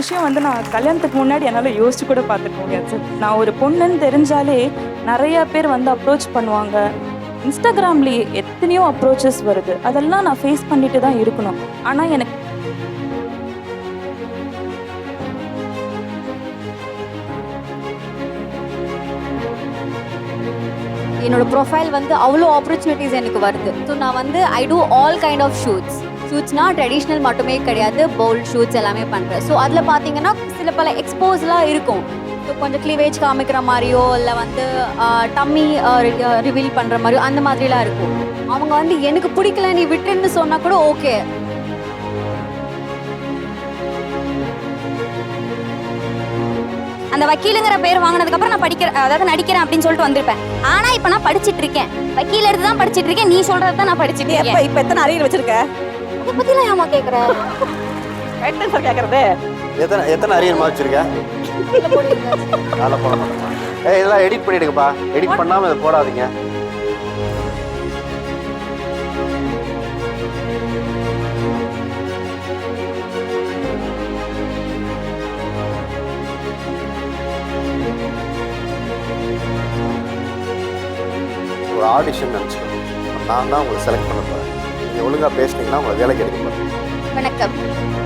விஷயம் வந்து நான் கல்யாணத்துக்கு முன்னாடி என்னால் யோசிச்சு கூட பார்த்துக்க முடியாது நான் ஒரு பொண்ணுன்னு தெரிஞ்சாலே நிறைய பேர் வந்து அப்ரோச் பண்ணுவாங்க. இன்ஸ்டாகிராம்லேயே எத்தனையோ அப்ரோச்சஸ் வருது. அதெல்லாம் நான் ஃபேஸ் பண்ணிட்டு தான் இருக்கணும். ஆனால் எனக்கு என்னோட ப்ரொஃபைல் வந்து அவ்வளோ ஆப்பர்ச்சுனிட்டிஸ் எனக்கு வருது. ஸோ நான் வந்து I do all kind of shoots ஷூட்ஸ்னா traditional மட்டுமே கிடையாது. போல்ட் ஷூட்ஸ் எல்லாமே பண்ணுறேன் ஸோ அதில் பார்த்தீங்கன்னா சில பல எக்ஸ்போஸ்லாம் இருக்கும். ஸோ கொஞ்சம் க்ளீவேஜ் காமிக்கிற மாதிரியோ இல்லை வந்து டம்மி ரிவீல் பண்ணுற மாதிரியோ அந்த மாதிரிலாம் இருக்கும். அவங்க வந்து எனக்கு பிடிக்கல நீ விட்டுன்னு சொன்னால் கூட ஓகே அந்த வக்கீலுங்கிற பேர் வாங்கினதுக்கு அப்புறம் நான் படிக்கிற அதாவது நடிக்கிறேன் அப்படின்னு சொல்லிட்டு வந்திருப்பேன். ஆனா இப்ப நான் படிச்சிட்டு இருக்கேன். வக்கீல் எடுத்து தான் படிச்சிட்டு இருக்கேன். நீ சொல்றது தான் நான் படிச்சிட்டு இருக்கேன். இப்ப எத்தனை அரியர் வச்சிருக்க? அதை பத்திலாம் ஏமா கேக்குற? கரெக்டா சார் கேக்குறது? எத்தனை எத்தனை அரியர் வச்சிருக்க? காலை போட மாட்டேமா ஏய் இதெல்லாம் எடிட் பண்ணிடுங்கப்பா. எடிட் பண்ணாம இதை போடாதீங்க. ஒரு ஆடிஷன் நினச்சிக்கணும் நான் தான் உங்களை செலக்ட் பண்ண போகிறேன் நீங்கள் ஒழுங்காக பேசுனீங்கன்னா உங்களை வேலை கிடைக்கும். வணக்கம்.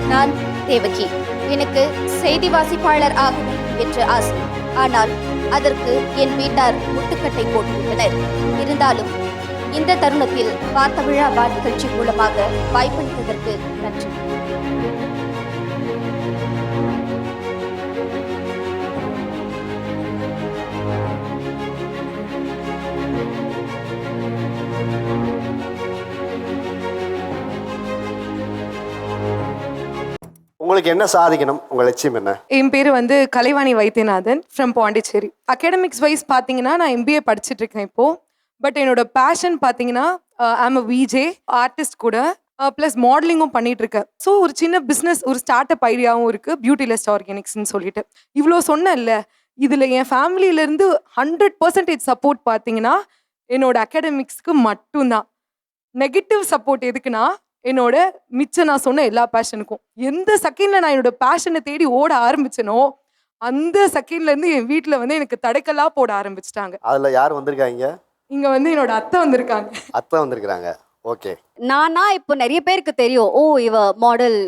நான் தேவகி. எனக்கு செய்தி வாசிப்பாளர் ஆகும் என்று ஆசை. ஆனால் அதற்கு என் வீட்டார் முட்டுக்கட்டை போட்டுவிட்டனர். இருந்தாலும் இந்த தருணத்தில் வார்த்தவிழா வாழ் நிகழ்ச்சி மூலமாக வாய்ப்பளித்ததற்கு நன்றி. உங்களுக்கு என்ன சாதிக்கணும்? உங்க லட்சியம் என்ன? என் பேர் வந்து Kalaivani Vaidyanathan from Pondicherry academics wise பார்த்தீங்கன்னா நான் எம்பிஏ படிச்சுட்டு இருக்கேன் இப்போ. பட் என்னோட பேஷன் பார்த்தீங்கன்னா ஆம் அ விஜே ஆர்டிஸ்ட் கூட. Uh, ப்ளஸ் மாடலிங்கும் பண்ணிட்டு இருக்கேன். ஸோ ஒரு சின்ன பிஸ்னஸ் ஒரு ஸ்டார்ட் அப் ஐடியாவும் இருக்கு. பியூட்டிலெஸ்ட் ஆர்கானிக்ஸ்னு சொல்லிட்டு. இவ்வளோ சொன்னேன்ல இதில் என் ஃபேமிலியிலேருந்து ஹண்ட்ரட் பர்சன்டேஜ் சப்போர்ட் பார்த்தீங்கன்னா என்னோட அகாடமிக்ஸ்க்கு மட்டும்தான். நெகட்டிவ் சப்போர்ட் எதுக்குன்னா என்னோட மிச்சம் நான் சொன்ன எல்லா பேஷனுக்கும் எந்த செகண்ட்ல நான் என்னோட பேஷனை தேடி ஓட ஆரம்பிச்சனோ அந்த செகண்ட்ல இருந்து என் வீட்ல வந்து எனக்கு தடைக்கல்லா போட ஆரம்பிச்சிட்டாங்க. அதில் யார் வந்திருக்காங்க? இங்க வந்து என்னோட அத்தை வந்திருக்காங்க. அத்தை வந்திருக்கிறாங்க. ஓகே. நானா இப்போ நிறைய பேருக்கு தெரியும். ஓ இவ மாடல்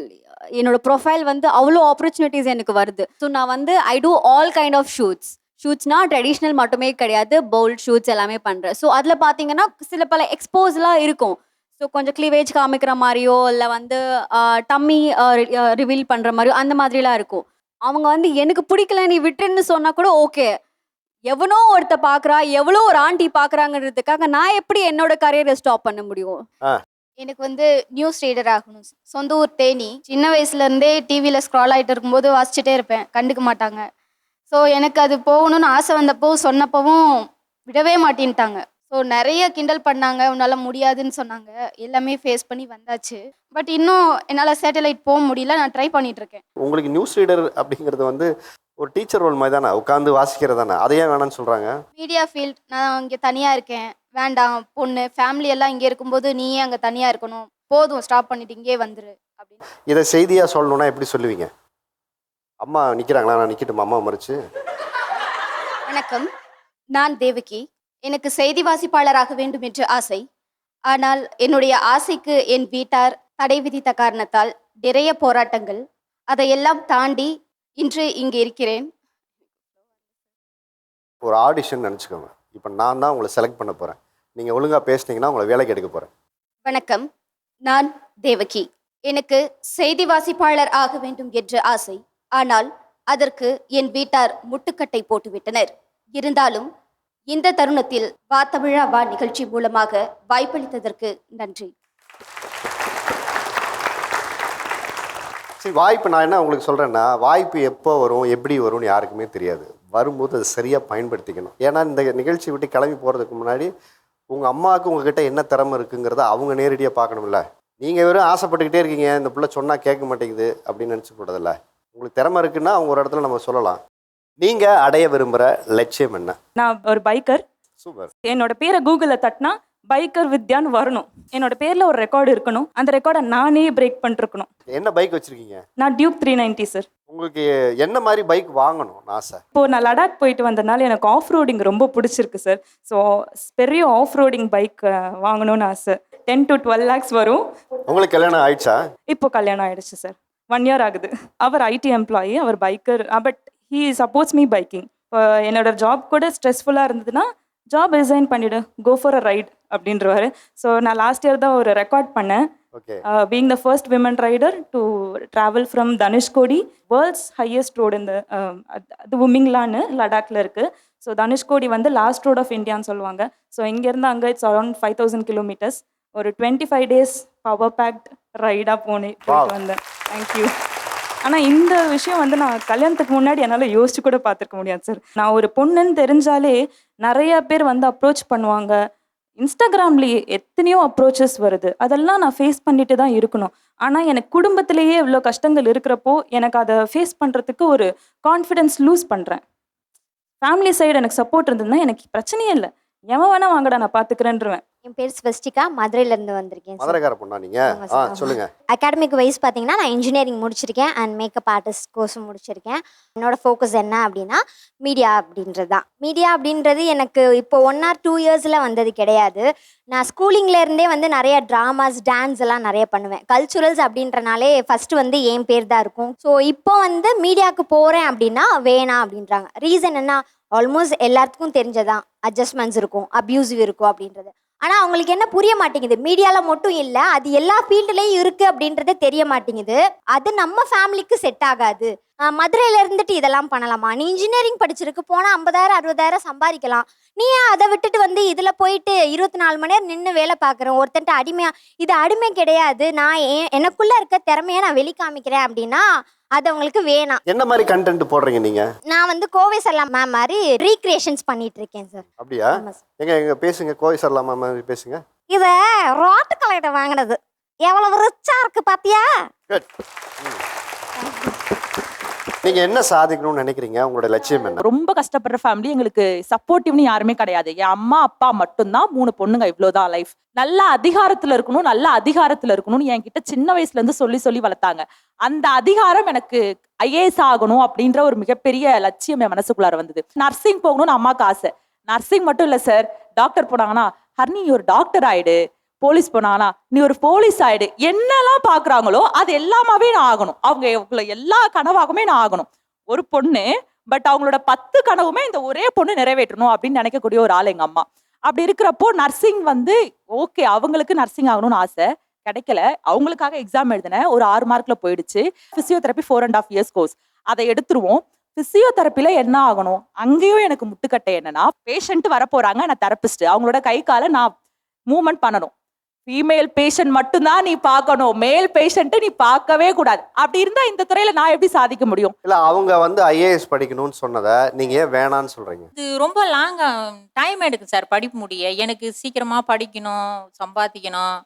என்னோட ப்ரொஃபைல் வந்து அவ்வளோ ஆப்பர்ச்சுனிட்டிஸ் எனக்கு வருது. ஸோ நான் வந்து I do all kind of shoots ஷூட்ஸ்னா traditional மட்டுமே கிடையாது. போல்ட் ஷூட்ஸ் எல்லாமே பண்ணுறேன் ஸோ அதில் பார்த்தீங்கன்னா சில பல எக்ஸ்போஸ்லாம் இருக்கும். ஸோ கொஞ்சம் க்ளீவேஜ் காமிக்கிற மாதிரியோ இல்லை வந்து டம்மி ரிவீல் பண்ணுற மாதிரியோ அந்த மாதிரிலாம் இருக்கும். அவங்க வந்து எனக்கு பிடிக்கல நீ விட்டுன்னு சொன்னால் கூட ஓகே எவனோ ஒருத்த பார்க்குறா எவ்வளோ ஒரு ஆண்டி பார்க்குறாங்கன்றதுக்காக நான் எப்படி என்னோட கரியரை ஸ்டாப் பண்ண முடியும்? எனக்கு வந்து நியூஸ் ரீடர் ஆகணும். சொந்த ஊர் தேனி. சின்ன வயசுலேருந்தே டிவியில் ஸ்க்ரால் ஆகிட்டு இருக்கும்போது வாசிச்சுட்டே இருப்பேன். கண்டுக்க மாட்டாங்க. ஸோ எனக்கு அது போகணும்னு ஆசை வந்தப்போ சொன்னப்பவும் விடவே மாட்டேன்ட்டாங்க. ஸோ நிறைய கிண்டல் பண்ணாங்க உன்னால் முடியாதுன்னு சொன்னாங்க. எல்லாமே ஃபேஸ் பண்ணி வந்தாச்சு. பட் இன்னும் என்னால் சேட்டலைட் போக முடியல நான் ட்ரை பண்ணிட்டு இருக்கேன். உங்களுக்கு நியூஸ் ரீடர் அப்படிங்கிறது வந்து ஒரு டீச்சர் ரோல் மாதிரி தானே? உட்காந்து வாசிக்கிறது தானே அதை ஏன் வேணாம்னு சொல்கிறாங்க மீடியா ஃபீல்ட் நான் இங்கே தனியாக இருக்கேன். வேண்டாம் பொண்ணு ஃபேமிலி எல்லாம் இங்கே இருக்கும்போது நீயே அங்கே தனியாக இருக்கணும். போதும் ஸ்டாப் பண்ணிட்டு இங்கே வந்துரு அப்படின்னு. இதை செய்தியாக சொல்லணும்னா எப்படி சொல்லுவீங்க? அம்மா நிற்கிறாங்களா நான் நிற்கட்டுமா அம்மா மறிச்சு. வணக்கம். நான் தேவகி. எனக்கு செய்தி வாசிப்பாளராக வேண்டும் என்று ஆசை. ஆனால் என்னுடைய ஆசைக்கு என் வீட்டார் தடை விதித்த காரணத்தால் நிறைய போராட்டங்கள். அதையெல்லாம் தாண்டி இன்று இங்கே இருக்கிறேன். ஒரு ஆடிஷன் நினச்சிக்கோங்க. இப்போ நான் தான் உங்களை செலக்ட் பண்ண போகிறேன் நீங்கள் ஒழுங்காக பேசுனீங்கன்னா உங்களை வேலைக்கு எடுக்க போகிறேன் வணக்கம். நான் தேவகி. எனக்கு செய்தி வாசிப்பாளர் ஆக வேண்டும் என்று ஆசை. ஆனால் அதற்கு என் வீட்டார் முட்டுக்கட்டை போட்டுவிட்டனர். இருந்தாலும் இந்த தருணத்தில் வா தமிழா வா நிகழ்ச்சி மூலமாக வாய்ப்பளித்ததற்கு நன்றி. சரி வாய்ப்பு நான் என்ன உங்களுக்கு சொல்கிறேன்னா வாய்ப்பு எப்போ வரும் எப்படி வரும்னு யாருக்குமே தெரியாது. வரும்போது அதை சரியாக பயன்படுத்திக்கணும். ஏன்னா இந்த நிகழ்ச்சி விட்டு கிளம்பி போகிறதுக்கு முன்னாடி உங்கள் அம்மாவுக்கு உங்ககிட்ட என்ன திறமை இருக்குங்கிறத அவங்க நேரடியாக பார்க்கணும்ல. நீங்கள் வெறும் ஆசைப்பட்டுக்கிட்டே இருக்கீங்க இந்த பிள்ளை சொன்னால் கேட்க மாட்டேங்குது அப்படின்னு நினச்சி போடுறதில்ல உங்களுக்கு திறமை இருக்குன்னா அவங்க ஒரு இடத்துல நம்ம சொல்லலாம். நீங்கள் அடைய விரும்புகிற லட்சியம் என்ன? நான் ஒரு பைக்கர் சூப்பர். என்னோட பேரை கூகுளில் தட்டினா பைக்கர் வித்யான்னு வரணும். என்னோட பேரில் ஒரு ரெக்கார்டு இருக்கணும். அந்த ரெக்கார்டை நானே பிரேக் பண்ணிருக்கணும். என்ன பைக் வச்சுருக்கீங்க? நான் டியூக் த்ரீ நைன்ட்டி சார் உங்களுக்கு என்ன மாதிரி பைக் வாங்கணும்னு ஆசை? இப்போ நான் லடாக் போயிட்டு வந்ததுனால எனக்கு ஆஃப் ரோடிங் ரொம்ப பிடிச்சிருக்கு சார் ஸோ பெரிய ஆஃப் ரோடிங் பைக் வாங்கணும்னு ஆசை. டென் டு டுவெல் லேக்ஸ் வரும். உங்களுக்கு கல்யாணம் ஆயிடுச்சா? இப்போ கல்யாணம் ஆயிடுச்சு சார் ஒன் இயர் ஆகுது. அவர் IT employee our biker but he supports me biking இப்போ என்னோட ஜாப் கூட ஸ்ட்ரெஸ்ஃபுல்லாக இருந்ததுன்னா ஜாப் ரிசைன் பண்ணிவிடு கோ ஃபார் அ ரைட் அப்படின்றவாரு. ஸோ நான் லாஸ்ட் இயர் தான் ஒரு ரெக்கார்ட் பண்ணேன். Being the first women rider to travel from Dhanushkodi world's highest road இந்த அது- அது உமிங்லான்னு லடாக்ல இருக்குது ஸோ தனுஷ்கோடி வந்து லாஸ்ட் ரோட் ஆஃப் இந்தியான்னு சொல்லுவாங்க. ஸோ இங்கேருந்து அங்கே it's around five thousand kilometers ஒரு twenty five days power packed ரைடாக போனேன் போயிட்டு வந்தேன் தேங்க்யூ ஆனால் இந்த விஷயம் வந்து நான் கல்யாணத்துக்கு முன்னாடி என்னால் யோசிச்சு கூட பார்த்துருக்க முடியாது சார் நான் ஒரு பொண்ணுன்னு தெரிஞ்சாலே நிறைய பேர் வந்து அப்ரோச் பண்ணுவாங்க. இன்ஸ்டாகிராம்லேயே எத்தனையோ அப்ரோச்சஸ் வருது. அதெல்லாம் நான் ஃபேஸ் பண்ணிட்டு தான் இருக்கணும். ஆனால் எனக்கு குடும்பத்திலேயே இவ்வளோ கஷ்டங்கள் இருக்கிறப்போ எனக்கு அதை ஃபேஸ் பண்ணுறதுக்கு ஒரு கான்ஃபிடென்ஸ் லூஸ் பண்ணுறேன் ஃபேமிலி சைடு எனக்கு சப்போர்ட் இருந்ததுன்னா எனக்கு பிரச்சனையே இல்லை. எவன் வேணா வாங்கடா நான் பார்த்துக்கிறேன்றவேன் என் பேர் ஸ்வஸ்டிகா மதுரையிலேருந்து வந்திருக்கேன் சார் மதுரைக்கார பொண்ணா நீங்க? ஆ சார். சொல்லுங்க. அகாடமிக் வைஸ் பார்த்தீங்கன்னா நான் இன்ஜினியரிங் முடிச்சிருக்கேன் அண்ட் மேக்கப் ஆர்டிஸ்ட் கோர்ஸும் முடிச்சிருக்கேன். என்னோட ஃபோக்கஸ் என்ன அப்படின்னா மீடியா அப்படின்றது தான் மீடியா அப்படின்றது எனக்கு இப்போ ஒன் ஆர் டூ இயர்ஸில் வந்தது கிடையாது. நான் ஸ்கூலிங்ல இருந்தே வந்து நிறைய ட்ராமாஸ் டான்ஸ் எல்லாம் நிறைய பண்ணுவேன். கல்ச்சுரல்ஸ் அப்படின்றனாலே ஃபர்ஸ்ட் வந்து என் பேர் தான் இருக்கும். ஸோ இப்போ வந்து மீடியாவுக்கு போகிறேன் அப்படின்னா வேணாம் அப்படின்றாங்க. ரீசன் என்ன? ஆல்மோஸ்ட் எல்லாத்துக்கும் தெரிஞ்சதான் அட்ஜஸ்ட்மெண்ட்ஸ் இருக்கும் அப்யூசிவ் இருக்கும் அப்படின்றது. ஆனால் அவங்களுக்கு என்ன புரிய மாட்டேங்குது? மீடியாவில் மட்டும் இல்லை அது எல்லா ஃபீல்டுலேயும் இருக்குது அப்படின்றது தெரிய மாட்டேங்குது. அது நம்ம ஃபேமிலிக்கு செட் ஆகாது. மதுரையில் மதுரையில இருந்துட்டு இதெல்லாம் பண்ணலாமா? நீ இன்ஜினியரிங் படிச்சிருக்கு போனால் ஐம்பதாயிரம் அறுபதாயிரம் சம்பாதிக்கலாம். நீ ஏன் அதை விட்டுட்டு வந்து இதில் போயிட்டு இருபத்தி நாலு மணி நேரம் நின்று வேலை பார்க்குறேன் ஒருத்தன்ட்ட அடிமையாக இது அடிமை கிடையாது. நான் எனக்குள்ளே இருக்க திறமையை நான் வெளிக்காமிக்கிறேன் அப்படின்னா அது அவங்களுக்கு வேணாம். என்ன மாதிரி கண்டென்ட் போடுறீங்க நீங்க? நான் வந்து கோவை சலாம் மேம் மாதிரி ரீக்ரியேஷன்ஸ் பண்ணிட்டு இருக்கேன் சார் அப்படியா எங்க எங்க பேசுங்க. கோவை சரலாமா மாதிரி பேசுங்க. இத ரோட்டு கலையிட்ட வாங்கினது. எவ்வளவு ரிச்சா இருக்கு பாத்தியா? நீங்க என்ன சாதிக்கணும்னு நினைக்கிறீங்க? உங்களோட லட்சியம் என்ன? ரொம்ப கஷ்டப்படுற ஃபேமிலி எங்களுக்கு சப்போர்ட்டிவ்னு யாருமே கிடையாது. என் அம்மா அப்பா மட்டும்தான் மூணு பொண்ணுங்க இவ்வளோதான் லைஃப் நல்ல அதிகாரத்துல இருக்கணும் நல்ல அதிகாரத்துல இருக்கணும்னு என்கிட்ட சின்ன வயசுல இருந்து சொல்லி சொல்லி வளர்த்தாங்க. அந்த அதிகாரம் எனக்கு ஐஏஎஸ் ஆகணும் அப்படின்ற ஒரு மிகப்பெரிய லட்சியம் என் மனசுக்குள்ளார வந்தது. நர்சிங் போகணும்னு அம்மாவுக்கு ஆசை. நர்சிங் மட்டும் இல்ல சார் டாக்டர் போனாங்கன்னா ஹர்னி ஒரு டாக்டர் ஆயிடு. போலீஸ் போனானா நீ ஒரு போலீஸ் ஆயிடு. என்னெல்லாம் பாக்குறாங்களோ அது எல்லாமாவே நான் ஆகணும். அவங்க இவ்வளவு எல்லா கனவாகவுமே நான் ஆகணும். ஒரு பொண்ணு பட் அவங்களோட பத்து கனவுமே இந்த ஒரே பொண்ணு நிறைவேற்றணும் அப்படின்னு நினைக்கக்கூடிய ஒரு ஆள் எங்க அம்மா. அப்படி இருக்கிறப்போ நர்சிங் வந்து ஓகே அவங்களுக்கு நர்சிங் ஆகணும்னு ஆசை. கிடைக்கல. அவங்களுக்காக எக்ஸாம் எழுதினேன் ஒரு ஆறு மார்க்ல போயிடுச்சு. Physiotherapy four and half years course அதை எடுத்துருவோம். பிசியோதெரப்பில என்ன ஆகணும்? அங்கேயும் எனக்கு முட்டுக்கட்டை என்னன்னா பேஷண்ட் வரப்போகிறாங்க நான் தெரப்பிஸ்ட் அவங்களோட கை காலை நான் மூவ்மெண்ட் பண்ணணும். ஃபீமேல் பேஷண்ட் மட்டும்தான் நீ பார்க்கணும். மேல் பேஷண்ட்டை நீ பார்க்கவே கூடாது. அப்படி இருந்தா இந்த துறையில நான் எப்படி சாதிக்க முடியும்? இல்ல அவங்க வந்து ஐஏஎஸ் படிக்கணும்னு சொன்னதை நீங்க ஏன் வேணான்னு சொல்றீங்க? இது ரொம்ப லாங்கா டைம் எடுக்கும் சார் படிப்பு முடிய. எனக்கு சீக்கிரமா படிக்கணும் சம்பாதிக்கணும்.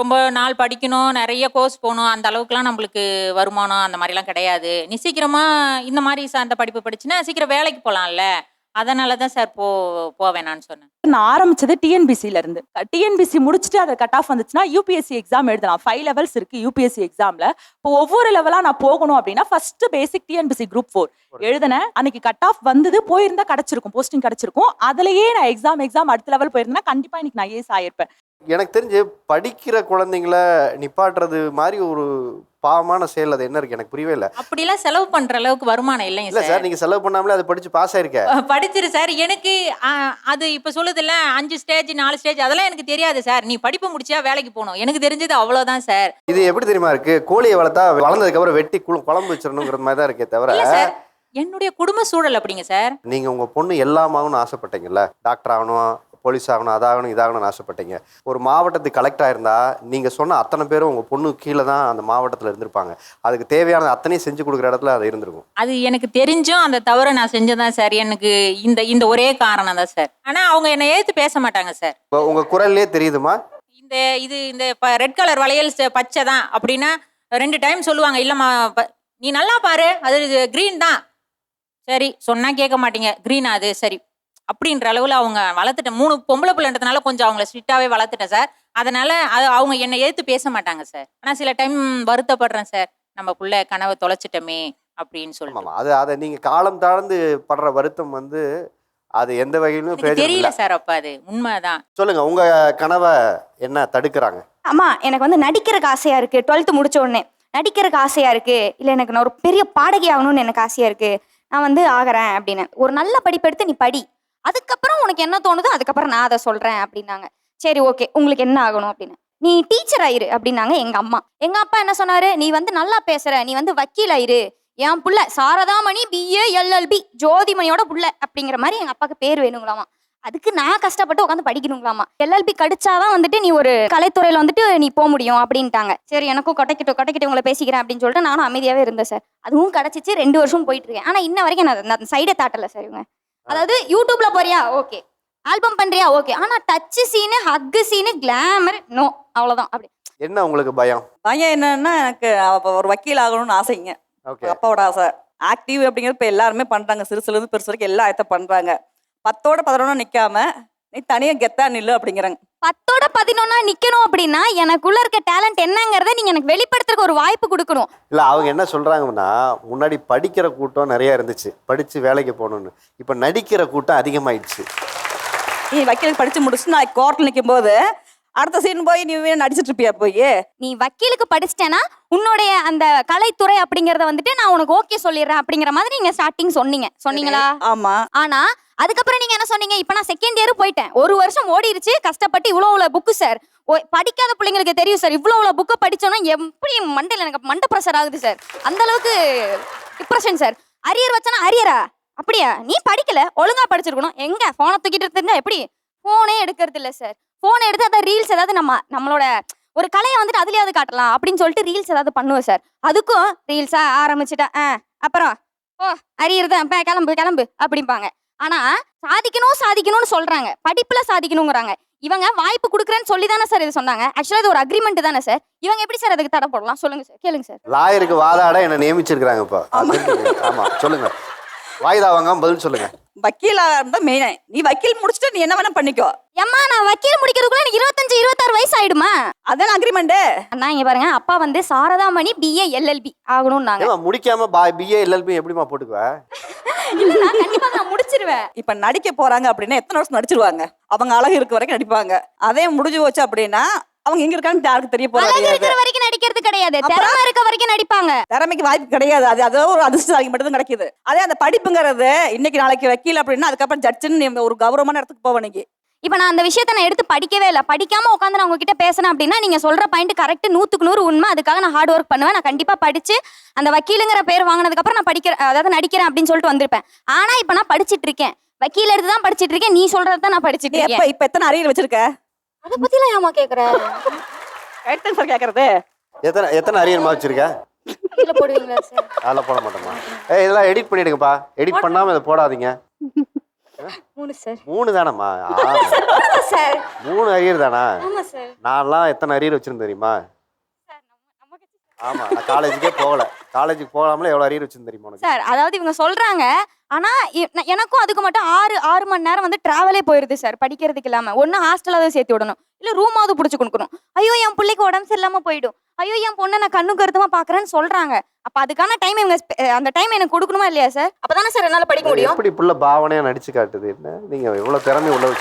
ரொம்ப நாள் படிக்கணும் நிறைய கோர்ஸ் போகணும். அந்த அளவுக்குலாம் நம்மளுக்கு வருமானம் அந்த மாதிரிலாம் கிடையாது. நீ சீக்கிரமா இந்த மாதிரி சார்ந்த படிப்பு படிச்சுன்னா சீக்கிரம் வேலைக்கு போகலாம்ல அதனால தான் சார் போ போவேணான்னு சொன்னேன். நான் ஆரம்பிச்சது டிஎன்பிசில இருந்து. டிஎன்பிசி முடிச்சுட்டு அதை கட் ஆஃப் வந்துச்சுன்னா யூபிஎஸ்சி எக்ஸாம் எழுதலாம். ஃபைவ் லெவல்ஸ் இருக்கு யூபிஎஸ்சி எக்ஸாம்ல இப்போ ஒவ்வொரு லெவலா நான் போகணும் அப்படின்னா first basic TNPSC group four எழுதினேன். அன்னைக்கு கட் ஆஃப் வந்தது போயிருந்தா கிடைச்சிருக்கும் போஸ்டிங் கிடைச்சிருக்கும். அதுலயே நான் எக்ஸாம் எக்ஸாம் அடுத்த லெவல் போயிருந்தேன்னா கண்டிப்பா இன்னைக்கு நான் ஏஸ் ஆயிருப்பேன் எனக்கு தெரிஞ்சு படிக்கிற குழந்தைங்கள நிப்பாட்டுறது மாதிரி ஒரு பாவமான செயல் அது. என்ன இருக்கு? எனக்கு புரியவே இல்லை. அப்படிலாம் செலவு பண்ற அளவுக்கு வருமானம் இல்லைங்க இல்ல சார் சார். நீங்க செலவு பண்ணாமலே அதை படிச்சு பாஸ் ஆயிருக்க. படிச்சிரு சார். எனக்கு அது இப்ப சொல்லுதுல்ல அஞ்சு ஸ்டேஜ் நாலு ஸ்டேஜ் அதெல்லாம் எனக்கு தெரியாது சார். நீ படிப்பு முடிச்சா வேலைக்கு போகணும். எனக்கு தெரிஞ்சது அவ்வளவுதான் சார். இது எப்படி தெரியுமா இருக்கு? கோழியை வளர்த்தா வளர்ந்ததுக்கு அப்புறம் வெட்டி குழ- குழம்பு வச்சிடணுங்கிற மாதிரி தான் இருக்கே தவிர என்னுடைய குடும்ப சூழல் அப்படிங்க சார். நீங்க உங்க பொண்ணு எல்லாமாகணும்னு ஆசைப்பட்டீங்கல்ல? டாக்டர் ஆகணும் போலீஸ் ஆகணும் அதாகணும் இதாகணும்னு ஆசைப்பட்டீங்க. ஒரு மாவட்டத்துக்கு கலெக்டர் ஆயிருந்தா நீங்க சொன்ன அத்தனை பேரும் உங்க பொண்ணு கீழே தான் அந்த மாவட்டத்துல இருந்திருப்பாங்க. அதுக்கு தேவையான அத்தனையும் செஞ்சு கொடுக்குற இடத்துல அது இருந்திருக்கும். அது எனக்கு தெரிஞ்சும் அந்த தவறை நான் செஞ்சதான் சார். எனக்கு இந்த இந்த ஒரே காரணம் தான் சார். ஆனா அவங்க என்னை ஏத்து பேச மாட்டாங்க சார். இப்போ உங்க குரல்லே தெரியுதுமா? இந்த இது இந்த ரெட் கலர் வளையல் பச்சை தான் அப்படின்னா ரெண்டு டைம் சொல்லுவாங்க இல்லம்மா நீ நல்லா பாரு. அது க்ரீன் தான். சரி சொன்னா கேட்க மாட்டீங்க. க்ரீன் அது? சரி. அப்படின்ற அளவில் அவங்க வளர்த்துட்டேன் மூணு பொம்பளை பிள்ளைன்றதுனால கொஞ்சம் அவங்கள ஸ்ட்ரிக்டாகவே வளர்த்துட்டேன் சார் அதனால அது அவங்க என்னை ஏற்று பேச மாட்டாங்க சார் ஆனால் சில டைம் வருத்தப்படுறேன் சார் நம்ம புள்ள கனவை தொலைச்சிட்டோமே அப்படின்னு ஆமாம் அது அதை நீங்கள் காலம் தாழ்ந்து படுற வருத்தம் வந்து அது எந்த வகையிலும் தெரியல சார் அப்ப அது. உண்மைதான். சொல்லுங்க உங்க கனவை என்ன தடுக்கிறாங்க? அம்மா எனக்கு வந்து நடிக்கிறதுக்கு ஆசையா இருக்கு. டுவெல்த்து முடிச்ச உடனே. நடிக்கிறதுக்கு ஆசையா இருக்கு. இல்லை எனக்கு நான் ஒரு பெரிய பாடகி ஆகணும்னு எனக்கு ஆசையா இருக்கு. நான் வந்து ஆகிறேன் அப்படின்னு. ஒரு நல்ல படிப்பு எடுத்து நீ படி. அதுக்கப்புறம் உனக்கு என்ன தோணுதோ அதுக்கப்புறம் நான் அதை சொல்றேன் அப்படின்னாங்க. சரி ஓகே உங்களுக்கு என்ன ஆகணும் அப்படின்னு. நீ டீச்சர் ஆயிரு அப்படின்னாங்க எங்க அம்மா. எங்க அப்பா என்ன சொன்னாரு? நீ வந்து நல்லா பேசுற. நீ வந்து வக்கீல் ஆயிரு. என் புள்ள சாரதாமணி பிஏ எல்எல்பி ஜோதிமணியோட புள்ள அப்படிங்கிற மாதிரி எங்க அப்பாவுக்கு பேர் வேணுங்களாமா அதுக்கு நான் கஷ்டப்பட்டு உட்காந்து படிக்கணுங்களாமா. எல்எல்பி கடிச்சாதான் வந்துட்டு நீ ஒரு கலைத்துறையில வந்துட்டு நீ போக முடியும் அப்படின்ட்டாங்க. சரி எனக்கும் கொட்டைக்கிட்டு கொட்டைக்கிட்டு உங்களை பேசிக்கிறேன் அப்படின்னு சொல்லிட்டு நானும் அமைதியாவே இருந்தேன் சார் அதுவும் கிடச்சிச்சு ரெண்டு வருஷம் போயிட்டு இருக்கேன். ஆனா இன்ன வரைக்கும் நான் அந்த சைடே தாட்டல சார் இவங்க. அதாவது யூடியூப்ல போறியா? ஓகே ஆல்பம் பண்றியா? ஓகே ஆனா touch scene hug scene glamour no அவ்வளவுதான். அப்படி. என்ன உங்களுக்கு பயம்? பையன் என்னன்னா எனக்கு அப்ப ஒரு வக்கீல் ஆகணும்னு ஆசைங்க ஓகே அப்பாவோட ஆசை. ஆக்டிவ் அப்படிங்கிறது இப்போ எல்லாருமே பண்றாங்க. சிறு சிறுது பெருசு வரைக்கும் எல்லா ஆயத்தை பண்றாங்க. பத்தோட பதினொன்னா நிக்காம நீ தனியா கெத்தா நில்லு அப்படிங்கிறாங்க பத்தோட பதினொன்னா நிக்கணும் அப்படின்னா எனக்குள்ள இருக்க டேலண்ட் என்னங்கறத நீங்க எனக்கு வெளிப்படுத்துறதுக்கு ஒரு வாய்ப்பு கொடுக்கணும். இல்லை அவங்க என்ன சொல்றாங்கன்னா முன்னாடி படிக்கிற கூட்டம் நிறைய இருந்துச்சு. படிச்சு வேலைக்கு போகணும்னு. இப்போ நடிக்கிற கூட்டம் அதிகமாயிடுச்சு. நீ வக்கீலுக்கு படிச்சு முடிச்சு நான் கோர்ட்ல நிற்கும் போது அடுத்த சீன் போய் நீ நடிச்சிட்டு இருப்பியா போய்? நீ வக்கீலுக்கு படிச்சிட்டேன்னா உன்னுடைய அந்த கலைத்துறை அப்படிங்கறத வந்துட்டு நான் உனக்கு ஓகே சொல்லிடுறேன் அப்படிங்கிற மாதிரி நீங்க ஸ்டார்டிங் சொன்னீங்க. சொன்னீங்களா? ஆமா. ஆனா அதுக்கப்புறம் நீங்க என்ன சொன்னீங்க? இப்ப நான் செகண்ட் இயர் போயிட்டேன். ஒரு வருஷம் ஓடிருச்சு. கஷ்டப்பட்டு இவ்வளோ இவ்வளோ புக்கு சார் படிக்காத பிள்ளைங்களுக்கு தெரியும் சார் இவ்வளோ இவ்வளோ புக்கை படிச்சோன்னா எப்படி மண்டையில் எனக்கு மண்டை ப்ரெஷர் ஆகுது சார் அந்த அளவுக்கு டிப்ரெஷன் சார் அரியர் வச்சானா அரியரா? அப்படியா? நீ படிக்கல. ஒழுங்கா படிச்சிருக்கணும். எங்க? போனை தூக்கிட்டு இருந்தா எப்படி? போனே எடுக்கிறது இல்ல சார் போனை எடுத்து அதை ரீல்ஸ் ஏதாவது நம்ம நம்மளோட ஒரு கலையை வந்துட்டு அதுலயாவது காட்டலாம் அப்படின்னு சொல்லிட்டு ரீல்ஸ் ஏதாவது பண்ணுவேன் சார் அதுக்கும் ரீல்ஸா ஆரம்பிச்சுட்டா ஆ அப்புறம் ஓ அரியர் தான் பே, கிளம்பு கிளம்பு அப்படிம்பாங்க. ஆனா சாதிக்கணும் சாதிக்கணும்னு சொல்றாங்க. படிப்புல சாதிக்கணுங்கிறாங்க. இவங்க வாய்ப்பு கொடுக்குறேன்னு சொல்லி தானே சார் இது சொன்னாங்க. ஆக்சுவலா இது ஒரு அக்ரிமெண்ட் தானே சார் இவங்க எப்படி சார் அதுக்கு தடை போடலாம்? சொல்லுங்க சார் கேளுங்க சார் லாயருக்கு வாதாட என்ன நியமிச்சிருக்கிறாங்க இப்போ சொல்லுங்க. வாய்தா வாங்காம பதில் சொல்லுங்க. வக்கீலா இருந்தா மெயின் நீ வக்கீல் முடிச்சுட்டு நீ என்ன வேணா பண்ணிக்கோ. ஏம்மா நான் வக்கீல் முடிக்கிறதுக்குள்ள எனக்கு இருபத்தஞ்சு இருபத்தாறு வயசு ஆயிடுமா அதான் அக்ரிமெண்ட் அண்ணா இங்க பாருங்க. அப்பா வந்து சாரதாமணி பிஏ எல்எல்பி ஆகணும்னாங்க. ஏமா முடிக்காம பா பிஏ எல்எல்பி எப்படிமா போட்டுக்குவ? இல்ல கண்டிப்பா நான் முடிச்சிருவேன். இப்ப நடிக்க போறாங்க அப்படின்னா எத்தனை வருஷம் நடிச்சிருவாங்க? அவங்க அழகு இருக்க வரைக்கும் நடிப்பாங்க. அதே முடிஞ்சு போச்சு அப்படின்னா அவங்க எங்க இருக்கான்னு யாருக்கு தெரிய அழகு போறாங்க இருக்கிற வரைக்கும் நடிக்கிறது கிடையாது? திறமை இருக்க வரைக்கும் நடிப்பாங்க. திறமைக்கு வாய்ப்பு கிடையாது. அது அதோ ஒரு அதிர்ஷ்டசாலிக்கு மட்டும் தான் கிடைக்குது. அதே அந்த படிப்புங்கிறது இன்னைக்கு நாளைக்கு வக்கீல் அப்படின்னா அதுக்கப்புறம் ஜட்ஜுன்னு நீ ஒரு கௌரவமான இடத்துக்கு போவ நீங்க இப்ப நான் அந்த விஷயத்த நான் எடுத்து படிக்கவே இல்லை. படிக்காம உட்காந்து நான் உங்ககிட்ட பேசினேன் அப்படின்னா நீங்க சொல்ற பாயிண்ட் கரெக்ட் நூத்துக்கு நூறு உண்மை. அதுக்காக நான் ஹார்ட் ஒர்க் பண்ணுவேன். நான் கண்டிப்பா படிச்சு அந்த வக்கீலுங்கிற பேர் வாங்கினதுக்கு அப்புறம் நான் படிக்கிறேன் அதாவது நடிக்கிறேன் அப்படின்னு சொல்லிட்டு வந்திருப்பேன். ஆனா இப்ப நான் படிச்சிட்டு இருக்கேன். வக்கீல் எடுத்து தான் படிச்சிட்டு இருக்கேன். நீ சொல்றது தான் நான் படிச்சிட்டு நீ இருக்கேன். எப்ப இப்ப எத்தனை அரியர் வச்சிருக்க? அதை பத்திலாம் ஏமா கேக்குற கரெக்ட் சார் கேக்குறது. எத்தனை எத்தனை அரியர்மா வச்சிருக்க? இதுல போடுவீங்களா சார்? அதெல்லாம் போட மாட்டோமா ஏய் இதெல்லாம் எடிட் பண்ணிடுங்கப்பா. எடிட் பண்ணாம இதை போடாதீங்க. மூணு சார். மூணு தானம்மா? ஆ, சார் மூணு அரியர் தானா? ஆமா சார். நான்லாம் எத்தனை அரியர் வச்சிருந்தேன் தெரியுமா? ஆமா நான் காலேஜுக்கே போகல. காலேஜுக்கு போகாமலே எவ்வளோ அரியர் வச்சிருந்தேன் தெரியுமா உனக்கு? சார் அதாவது இவங்க சொல்றாங்க ஆனா இ- ந- எனக்கும் அதுக்கு மட்டும் ஆறு ஆறு மணி நேரம் வந்து டிராவலே போயிருது சார் படிக்கிறதுக்கு இல்லாம. ஒண்ணு ஹாஸ்டலாவது சேர்த்து விடணும். இல்ல ரூமாவது புடிச்சு கொடுக்கணும். ஐயோ என் பிள்ளைக்கு உடம்பு சரியில்லாம போயிடும். ஐயோ என் பொண்ணை நான் கண்ணு கருத்துமா பாக்குறேன்னு சொல்றாங்க. அப்ப அதுக்கான டைம் இவங்க அந்த டைம் எனக்கு கொடுக்கணுமா இல்லையா சார் அப்பதானே சார் என்னால படிக்க முடியும்? எப்படி புள்ள பாவனையா நடிச்சு காட்டுது? என்ன? நீங்க எவ்வளவு திறமை உள்ள